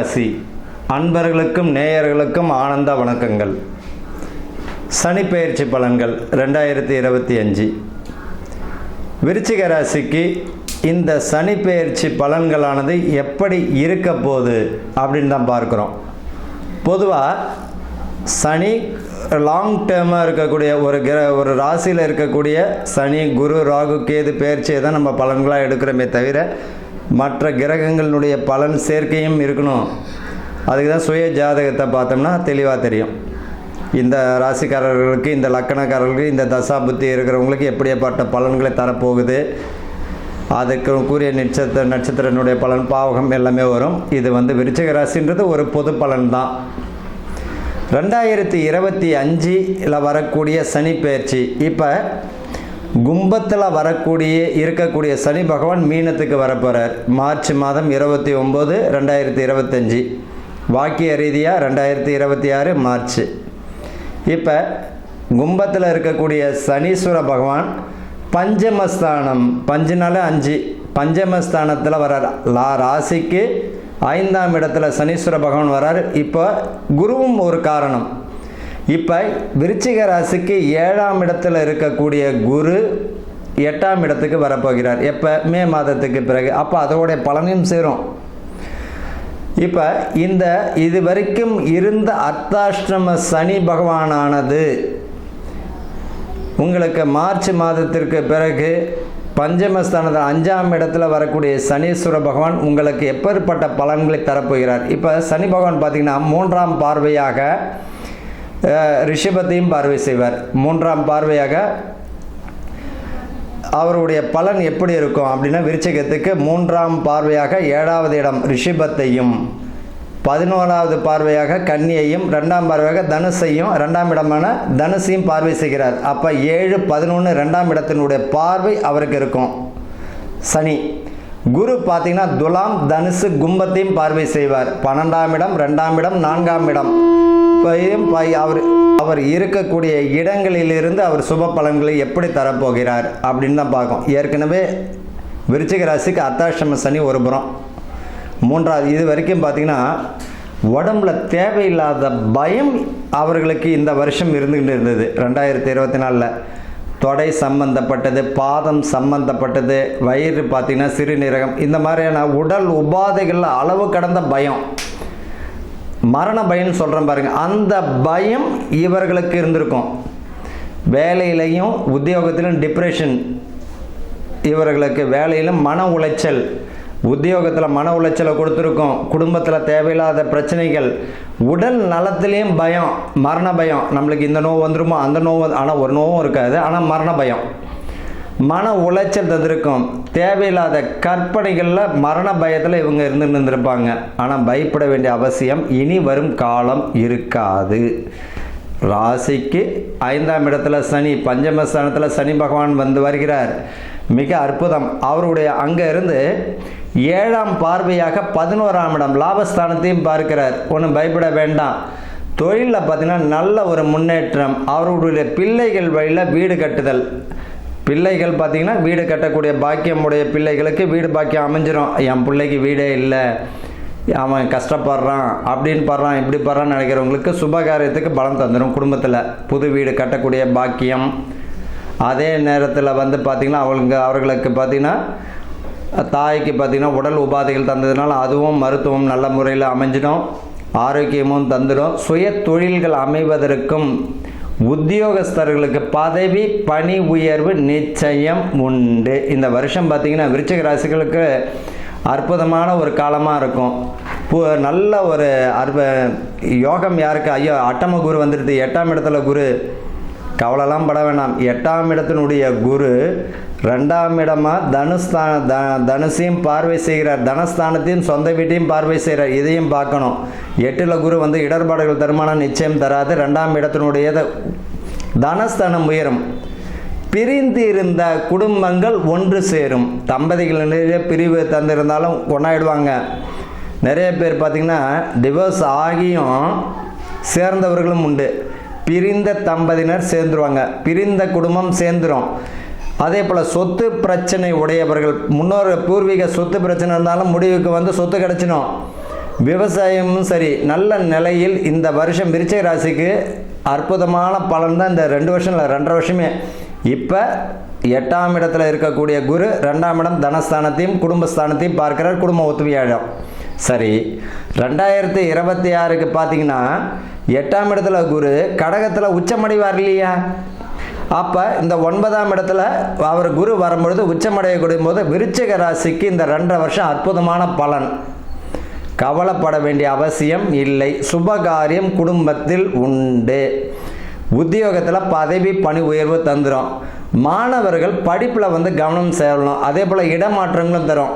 ராசி. அன்பர்களுக்கும் நேயர்களுக்கும் ஆனந்த வணக்கங்கள். சனி பயிற்சி பலன்கள் ரெண்டாயிரத்தி இருபத்தி அஞ்சு. விருச்சிக ராசிக்கு இந்த சனி பெயர்ச்சி பலன்களானது எப்படி இருக்க போகுது அப்படின்னு தான் பார்க்குறோம். பொதுவாக சனி லாங் டேர்மாக இருக்கக்கூடிய ஒரு கிர ஒரு ராசியில் இருக்கக்கூடிய சனி குரு ராகு கேது பெயர்ச்சியை தான் நம்ம பலன்களாக எடுக்கிறோமே தவிர மற்ற கிரகங்களினுடைய பலன் சேர்க்கையும் இருக்கணும். அதுக்கு தான் சுய ஜாதகத்தை பார்த்தோம்னா தெளிவாக தெரியும். இந்த ராசிக்காரர்களுக்கு இந்த லக்கணக்காரர்களுக்கு இந்த தசா புத்தி இருக்கிறவங்களுக்கு எப்படியாப்பட்ட பலன்களை தரப்போகுது? அதுக்கு கூறிய நட்சத்திர நட்சத்திரனுடைய பலன் பாவகம் எல்லாமே வரும். இது வந்து விருச்சிக ராசின்றது ஒரு பொது பலன் தான் ரெண்டாயிரத்தி இருபத்தி அஞ்சில் வரக்கூடிய சனி பயிற்சி. இப்போ கும்பத்தில் வரக்கூடிய இருக்கக்கூடிய சனி பகவான் மீனத்துக்கு வரப்போகிறார் மார்ச் மாதம் இருபத்தி ஒம்பது ரெண்டாயிரத்தி இருபத்தஞ்சி. வாக்கிய ரீதியாக ரெண்டாயிரத்தி இருபத்தி ஆறு மார்ச். இப்போ கும்பத்தில் இருக்கக்கூடிய சனீஸ்வர பகவான் பஞ்சமஸ்தானம் பஞ்சுனால அஞ்சு. பஞ்சமஸ்தானத்தில் வர்றார். லா ராசிக்கு ஐந்தாம் இடத்துல சனீஸ்வர பகவான் வர்றார். இப்போ குருவும் ஒரு காரணம். இப்போ விருச்சிக ராசிக்கு ஏழாம் இடத்துல இருக்கக்கூடிய குரு எட்டாம் இடத்துக்கு வரப்போகிறார். எப்போ? மே மாதத்துக்கு பிறகு. அப்போ அதோடைய பலனையும் சேரும். இப்போ இந்த இது வரைக்கும் இருந்த அர்த்தாஷ்டம சனி பகவானானது உங்களுக்கு மார்ச் மாதத்திற்கு பிறகு பஞ்சமஸ்தானத்தில் அஞ்சாம் இடத்துல வரக்கூடிய சனீஸ்வர பகவான் உங்களுக்கு எப்பேற்பட்ட பலன்களை தரப்போகிறார். இப்போ சனி பகவான் பார்த்திங்கன்னா மூன்றாம் பார்வையாக ரிஷபத்தையும் பார்வை செய்வார். மூன்றாம் பார்வையாக அவருடைய பலன் எப்படி இருக்கும் அப்படின்னா விருச்சகத்துக்கு மூன்றாம் பார்வையாக ஏழாவது இடம் ரிஷபத்தையும் பதினோராவது பார்வையாக கன்னியையும் ரெண்டாம் பார்வையாக தனுசையும் ரெண்டாம் இடமான தனுசையும் பார்வை செய்கிறார். அப்போ ஏழு பதினொன்று ரெண்டாம் இடத்தினுடைய பார்வை அவருக்கு இருக்கும். சனி. குரு பார்த்தீங்கன்னா துலாம் தனுசு கும்பத்தையும் பார்வை செய்வார். பன்னெண்டாம் இடம் ரெண்டாம் இடம் நான்காம் இடம். அவர் அவர் இருக்கக்கூடிய இடங்களிலிருந்து அவர் சுப பலன்களை எப்படி தரப்போகிறார் அப்படின்னு தான் பார்க்கும் ஏற்கனவே விருச்சிக ராசிக்கு அத்தாஷ்டம சனி ஒரு புறம் மூன்றாவது இது வரைக்கும் பார்த்தீங்கன்னா உடம்புல தேவையில்லாத பயம் அவர்களுக்கு இந்த வருஷம் இருந்துகிட்டு இருந்தது. ரெண்டாயிரத்தி இருபத்தி நாலில் தொடை சம்பந்தப்பட்டது பாதம் சம்பந்தப்பட்டது வயிறு பார்த்திங்கன்னா சிறுநீரகம் இந்த மாதிரியான உடல் உபாதைகளில் அளவு கடந்த பயம். மரண பயம்னு சொல்கிறேன் பாருங்கள் அந்த பயம் இவர்களுக்கு இருந்திருக்கும். வேலையிலையும் உத்தியோகத்திலும் டிப்ரெஷன் இவர்களுக்கு. வேலையிலும் மன உளைச்சல். உத்தியோகத்தில் மன உளைச்சலை கொடுத்துருக்கோம். குடும்பத்தில் தேவையில்லாத பிரச்சனைகள். உடல் நலத்திலையும் பயம். மரண பயம். நம்மளுக்கு இந்த நோவு வந்துருமோ அந்த நோவு ஆனால் ஒரு நோவும் இருக்காது. ஆனால் மரண பயம். மன உளைச்சல் தந்திருக்கும். தேவையில்லாத கற்பனைகளில் மரண பயத்தில் இவங்க இருந்து இருந்திருப்பாங்க. ஆனால் பயப்பட வேண்டிய அவசியம் இனி வரும் காலம் இருக்காது. ராசிக்கு ஐந்தாம் இடத்துல சனி பஞ்சமஸ்தானத்தில் சனி பகவான் வந்து வருகிறார். மிக அற்புதம். அவருடைய அங்கே இருந்து ஏழாம் பார்வையாக பதினோராம் இடம் லாபஸ்தானத்தையும் பார்க்கிறார். ஒன்றும் பயப்பட வேண்டாம். தொழிலில் பார்த்தீங்கன்னா நல்ல ஒரு முன்னேற்றம். அவர்களுடைய பிள்ளைகள் வழியில் வீடு கட்டுதல். பிள்ளைகள் பார்த்தீங்கன்னா வீடு கட்டக்கூடிய பாக்கியம் உடைய பிள்ளைகளுக்கு வீடு பாக்கியம் அமைஞ்சிரும். என் பிள்ளைக்கு வீடே இல்லை. அவன் கஷ்டப்படுறான் அப்படின்னு படுறான் இப்படி படுறான்னு நினைக்கிறவங்களுக்கு சுபகாரியத்துக்கு பலம் தந்துடும் குடும்பத்தில். புது வீடு கட்டக்கூடிய பாக்கியம். அதே நேரத்தில் வந்து பார்த்திங்கன்னா அவங்களுக்கு அவர்களுக்கு பார்த்திங்கன்னா தாய்க்கு பார்த்திங்கன்னா உடல் உபாதைகள் தந்ததுனால அதுவும் மருத்துவம் நல்ல முறையில் அமைஞ்சிடும். ஆரோக்கியமும் தந்துடும் சுய தொழில்கள் அமைவதற்கும் உத்தியோகஸ்தர்களுக்கு பதவி பணி உயர்வு நிச்சயம் உண்டு. இந்த வருஷம் பார்த்திங்கன்னா விருச்சிக ராசிகளுக்கு அற்புதமான ஒரு காலமாக இருக்கும். நல்ல ஒரு அற்ப யோகம் யாருக்கு? ஐயோ அட்டம குரு வந்துடுது எட்டாம் இடத்துல குரு. கவலைலாம் பட வேணாம் எட்டாம் இடத்தினுடைய குரு ரெண்டாம் இடமா தனுஸ்தான த தனுசையும் பார்வை செய்கிறார். தனஸ்தானத்தையும் சொந்த வீட்டையும் பார்வை செய்கிறார். இதையும் பார்க்கணும். எட்டில் குரு வந்து இடர்பாடுகள் தருமானம் நிச்சயம் தராது. ரெண்டாம் இடத்தினுடைய தனஸ்தானம் உயரும். பிரிந்து இருந்த குடும்பங்கள் ஒன்று சேரும். தம்பதிகள் நிறைய பிரிவு தந்திருந்தாலும் கொண்டாடுவாங்க நிறைய பேர் பார்த்திங்கன்னா டிவோர்ஸ் ஆகியும் சேர்ந்தவர்களும் உண்டு. பிரிந்த தம்பதியினர் சேர்ந்துருவாங்க. பிரிந்த குடும்பம் சேர்ந்துரும். அதே போல் சொத்து பிரச்சனை உடையவர்கள் முன்னோர் பூர்வீக சொத்து பிரச்சனை இருந்தாலும் முடிவுக்கு வந்து சொத்து கிடச்சிடும் விவசாயமும் சரி நல்ல நிலையில் இந்த வருஷம் விருச்சிக ராசிக்கு அற்புதமான பலன் தான் இந்த ரெண்டு வருஷம் இல்லை ரெண்டரை வருஷமே. இப்போ எட்டாம் இடத்துல இருக்கக்கூடிய குரு ரெண்டாம் இடம் தனஸ்தானத்தையும் குடும்பஸ்தானத்தையும் பார்க்கிறார் குடும்ப ஒத்துமையாயிடும் சரி ரெண்டாயிரத்தி இருபத்தி ஆறுக்கு பார்த்தீங்கன்னா எட்டாம் இடத்துல குரு கடகத்தில் உச்சமடைவார் இல்லையா? அப்போ இந்த ஒன்பதாம் இடத்துல அவர் குரு வரும்பொழுது உச்சமடையக்கூடிய போது விருச்சிக ராசிக்கு இந்த ரெண்டரை வருஷம் அற்புதமான பலன். கவலைப்பட வேண்டிய அவசியம் இல்லை. சுபகாரியம் குடும்பத்தில் உண்டு. உத்தியோகத்தில் பதவி பணி உயர்வு தந்துடும் மாணவர்கள் படிப்பில் வந்து கவனம் சேரணும் அதே போல் இடமாற்றங்களும் தரும்.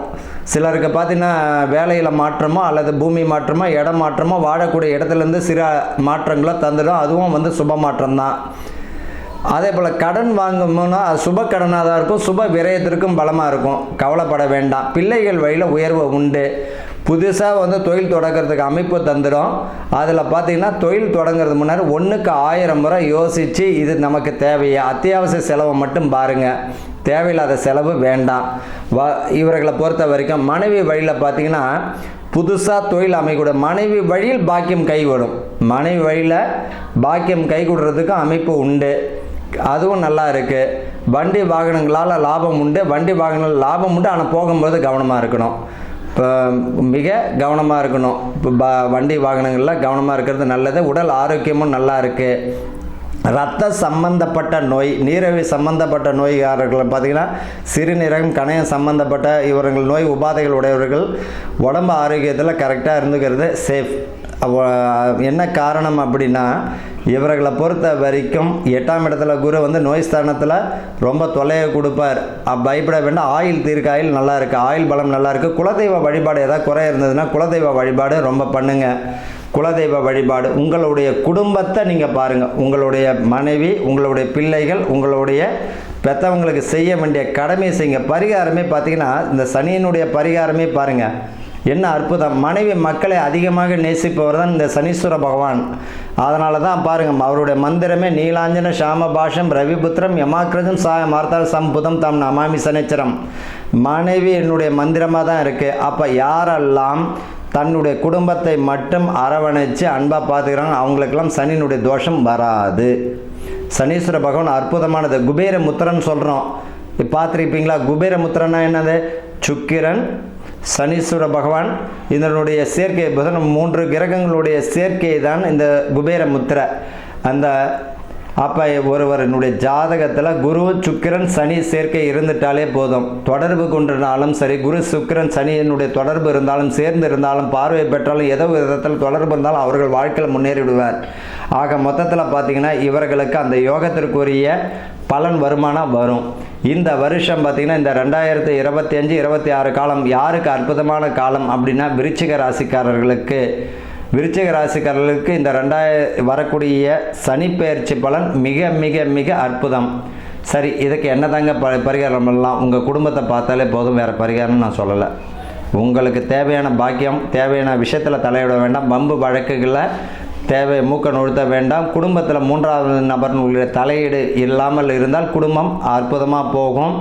சிலருக்கு பார்த்தீங்கன்னா வேலையில் மாற்றமோ அல்லது பூமி மாற்றமோ இடம் மாற்றமோ வாழக்கூடிய இடத்துலேருந்து சில மாற்றங்களோ தந்துடும். அதுவும் வந்து சுப மாற்றம் தான் அதே போல் கடன் வாங்கணும்னா அது சுப கடனாக தான் இருக்கும். சுப விரயத்திற்கும் பலமாக இருக்கும். கவலைப்பட வேண்டாம். பிள்ளைகள் வழியில் உயர்வு உண்டு. புதுசாக வந்து தொழில் தொடங்குறதுக்கு அமைப்பு தந்துடும் அதில் பார்த்தீங்கன்னா தொழில் தொடங்குறது முன்னாடி ஒன்றுக்கு ஆயிரம் முறை யோசித்து இது நமக்கு தேவையா. அத்தியாவசிய செலவை மட்டும் பாருங்கள் தேவையில்லாத செலவு வேண்டாம். வ இவர்களை பொறுத்த வரைக்கும் மனைவி வழியில் பார்த்தீங்கன்னா புதுசாக தொழில் அமைக்கூட மனைவி வழியில் பாக்கியம் கைவிடும் மனைவி வழியில் பாக்கியம் கைகூடுறதுக்கும் அமைப்பு உண்டு. அதுவும் நல்லா இருக்குது வண்டி வாகனங்களால் லாபம் உண்டு. வண்டி வாகனங்கள் லாபம் உண்டு. ஆனால் போகும்போது கவனமாக இருக்கணும். இப்போ மிக கவனமாக இருக்கணும். இப்போ ப வண்டி வாகனங்களில் கவனமாக இருக்கிறது நல்லது. உடல் ஆரோக்கியமும் நல்லா இருக்குது ரத்த சம்பந்தப்பட்ட நோய் நீரழிவு சம்பந்தப்பட்ட நோய்காரர்கள் பார்த்தீங்கன்னா சிறுநீரகம் கணையம் சம்பந்தப்பட்ட இவர்கள் நோய் உபாதைகள் உடையவர்கள் உடம்பு ஆரோக்கியத்தில் கரெக்டாக இருந்துக்கிறது சேஃப் என்ன காரணம் அப்படின்னா இவர்களை பொறுத்த வரைக்கும் எட்டாம் இடத்துல குரு வந்து நோய் ஸ்தானத்தில் ரொம்ப தொலையை கொடுப்பார். பயப்பட வேண்டாம். ஆயில் தீர்க்க ஆயில் நல்லா இருக்குது ஆயில் பலம் நல்லா இருக்குது குலதெய்வ வழிபாடு ஏதாவது குறை இருந்ததுன்னா குலதெய்வ வழிபாடு ரொம்ப பண்ணுங்க. குலதெய்வ வழிபாடு. உங்களுடைய குடும்பத்தை நீங்கள் பாருங்கள் உங்களுடைய மனைவி உங்களுடைய பிள்ளைகள் உங்களுடைய பெற்றவங்களுக்கு செய்ய வேண்டிய கடமையை செய்யுங்க. பரிகாரமே பார்த்தீங்கன்னா இந்த சனியினுடைய பரிகாரமே பாருங்கள் என்ன அற்புதம். மனைவி மக்களை அதிகமாக நேசிப்பவர் தான் இந்த சனீஸ்வர பகவான். அதனால தான் பாருங்கள் அவருடைய மந்திரமே நீலாஞ்சன சாம பாஷம் ரவிபுத்திரம் யமாக்கிரதம் சாய மார்த்தால் சம்புதம் தம் நமாமி சனேச்சரம். மனைவி என்னுடைய மந்திரமாக தான் இருக்குது அப்போ யாரெல்லாம் தன்னுடைய குடும்பத்தை மட்டும் அரவணைச்சு அன்பாக பார்த்துக்கிறாங்க அவங்களுக்கெல்லாம் சனியினுடைய தோஷம் வராது. சனீஸ்வர பகவான் அற்புதமானது. குபேர முத்திரன் சொல்கிறோம் பார்த்துருப்பீங்களா? குபேர முத்திரன்னா என்னது? சுக்கிரன் சனீஸ்வர பகவான் இதனுடைய சேர்க்கை புதன் மூன்று கிரகங்களுடைய சேர்க்கை தான் இந்த குபேர முத்திரை அந்த அப்போ ஒருவரனுடைய ஜாதகத்தில் குரு சுக்கிரன் சனி சேர்க்கை இருந்துட்டாலே போதும். தொடர்பு கொண்டிருந்தாலும் சரி குரு சுக்கிரன் சனியினுடைய தொடர்பு இருந்தாலும் சேர்ந்து இருந்தாலும் பார்வை பெற்றாலும் ஏதோ விதத்தில் தொடர்பு இருந்தாலும் அவர்கள் வாழ்க்கையில் முன்னேறிவிடுவார். ஆக மொத்தத்தில் பார்த்தீங்கன்னா இவர்களுக்கு அந்த யோகத்திற்குரிய பலன் வருமானம் வரும். இந்த வருஷம் பார்த்திங்கன்னா இந்த ரெண்டாயிரத்தி இருபத்தி அஞ்சு இருபத்தி ஆறு காலம் யாருக்கு அற்புதமான காலம் அப்படின்னா விருச்சிக ராசிக்காரர்களுக்கு. விருச்சிக ராசிக்காரர்களுக்கு இந்த ரெண்டாய வரக்கூடிய சனிப்பெயர்ச்சி பலன் மிக மிக மிக அற்புதம். சரி இதுக்கு என்ன தாங்க ப பரிகாரம் பண்ணலாம்? உங்கள் குடும்பத்தை பார்த்தாலே போதும் வேறு பரிகாரம் நான் சொல்லலை. உங்களுக்கு தேவையான பாக்கியம் தேவையான விஷயத்தில் தலையிட வேண்டாம். பம்பு வழக்குகளில் தேவை மூக்க நொழுத்த வேண்டாம். குடும்பத்தில் மூன்றாவது நபர்களுடைய தலையீடு இல்லாமல் இருந்தால் குடும்பம் அற்புதமாக போகும்.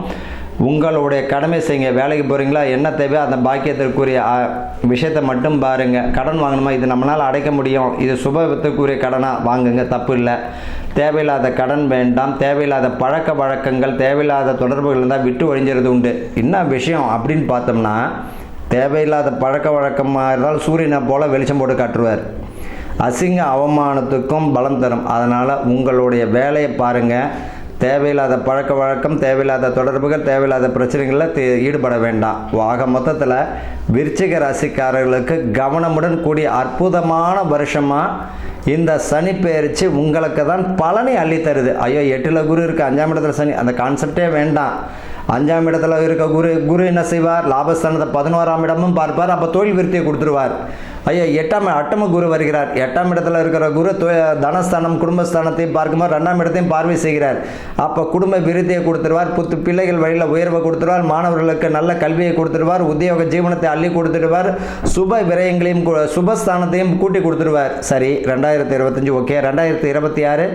உங்களுடைய கடமை செய்யுங்க. வேலைக்கு போகிறீங்களா என்ன தேவையோ அந்த பாக்கியத்திற்குரிய விஷயத்தை மட்டும் பாருங்கள் கடன் வாங்கணுமா? இது நம்மளால் அடைக்க முடியும். இது சுபத்துக்குரிய கடனாக வாங்குங்க. தப்பு இல்லை. தேவையில்லாத கடன் வேண்டாம். தேவையில்லாத பழக்க வழக்கங்கள் தேவையில்லாத தொடர்புகள் இருந்தால் விட்டு ஒழிஞ்சிறது உண்டு. என்ன விஷயம் அப்படின்னு பார்த்தோம்னா தேவையில்லாத பழக்க வழக்கமாக இருந்தால் சூரியனை போல் வெளிச்சம் போட்டு காட்டுருவார் அசிங்க அவமானத்துக்கும் பலம் தரும். அதனால் உங்களுடைய வேலையை பாருங்கள் தேவையில்லாத பழக்க வழக்கம் தேவையில்லாத தொடர்புகள் தேவையில்லாத பிரச்சனைகளில் தே- ஈடுபட வேண்டாம். ஆக மொத்தத்தில் விருச்சிக ராசிக்காரர்களுக்கு கவனமுடன் கூடிய அற்புதமான வருஷமாக இந்த சனி பெயர்ச்சி உங்களுக்கு தான் பலனை அள்ளித்தருது ஐயோ எட்டில் குரு இருக்குது அஞ்சாம் இடத்துல சனி. அந்த கான்செப்டே வேண்டாம். அஞ்சாம் இடத்துல இருக்க குரு குரு என்ன செய்வார்? லாபஸ்தானத்தை பதினோராம் இடமும் பார்ப்பார். அப்போ தொழில் விருத்தியை கொடுத்துருவார். ஐயா எட்டாம் அட்டம குரு வருகிறார். எட்டாம் இடத்துல இருக்கிற குரு தனஸ்தானம் குடும்பஸ்தானத்தையும் பார்க்கும்போது ரெண்டாம் இடத்தையும் பார்வை செய்கிறார். அப்போ குடும்ப விருத்தியை கொடுத்துருவார் புத்து பிள்ளைகள் வழியில் உயர்வை கொடுத்துருவார் மாணவர்களுக்கு நல்ல கல்வியை கொடுத்துருவார் உத்தியோக ஜீவனத்தை அள்ளி கொடுத்துருவார் சுப விரயங்களையும் சுபஸ்தானத்தையும் கூட்டி கொடுத்துருவார் சரி ரெண்டாயிரத்தி இருபத்தஞ்சி ஓகே. ரெண்டாயிரத்தி இருபத்தி ஆறு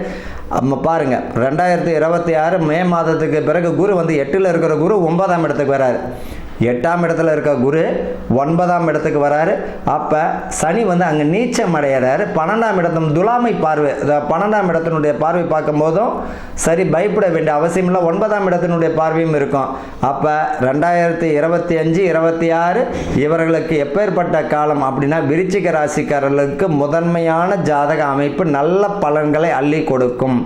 நம்ம பாருங்கள் ரெண்டாயிரத்தி இருபத்தி ஆறு மே மாதத்துக்கு பிறகு குரு வந்து எட்டில் இருக்கிற குரு ஒன்பதாம் இடத்துக்கு வரார் எட்டாம் இடத்துல இருக்க குரு ஒன்பதாம் இடத்துக்கு வராரு. அப்போ சனி வந்து அங்கே நீச்சம் அடையிறாரு. பன்னெண்டாம் இடத்தும் துலாமை பார்வை பன்னெண்டாம் இடத்தினுடைய பார்வை பார்க்கும்போதும் சரி பயப்பட வேண்டிய அவசியம் இல்லை. ஒன்பதாம் இடத்தினுடைய பார்வையும் இருக்கும். அப்போ ரெண்டாயிரத்தி இருபத்தி அஞ்சு இருபத்தி ஆறு இவர்களுக்கு எப்பேற்பட்ட காலம் அப்படின்னா விருச்சிக ராசிக்காரர்களுக்கு முதன்மையான ஜாதக அமைப்பு நல்ல பலன்களை அள்ளி கொடுக்கும்.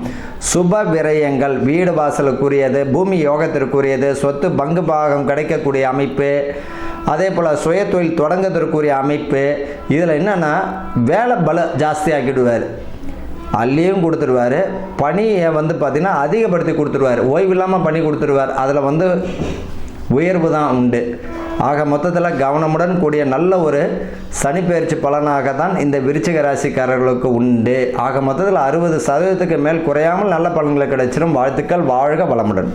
சுப விரயங்கள் வீடு வாசலுக்குரியது பூமி யோகத்திற்குரியது சொத்து பங்கு பாகம் கிடைக்கக்கூடிய அமைப்பு அதே போல் சுய தொழில் தொடங்குவதற்குரிய அமைப்பு இதில் என்னென்னா வேலை பல ஜாஸ்தியாக்கிடுவார். அள்ளியும் கொடுத்துருவாரு பணியை வந்து பார்த்திங்கன்னா அதிகப்படுத்தி கொடுத்துருவார். ஓய்வு இல்லாமல் பண்ணி கொடுத்துருவார். அதில் வந்து உயர்வு தான் உண்டு. ஆக மொத்தத்தில் கவனமுடன் கூடிய நல்ல ஒரு சனிப்பெயர்ச்சி பலனாக தான் இந்த விருச்சிக ராசிக்காரர்களுக்கு உண்டு. ஆக மொத்தத்தில் அறுபது சதவீதத்துக்கு மேல் குறையாமல் நல்ல பலன்களை கிடைச்சிடும். வாழ்த்துக்கள் வாழ்க வளமுடன்.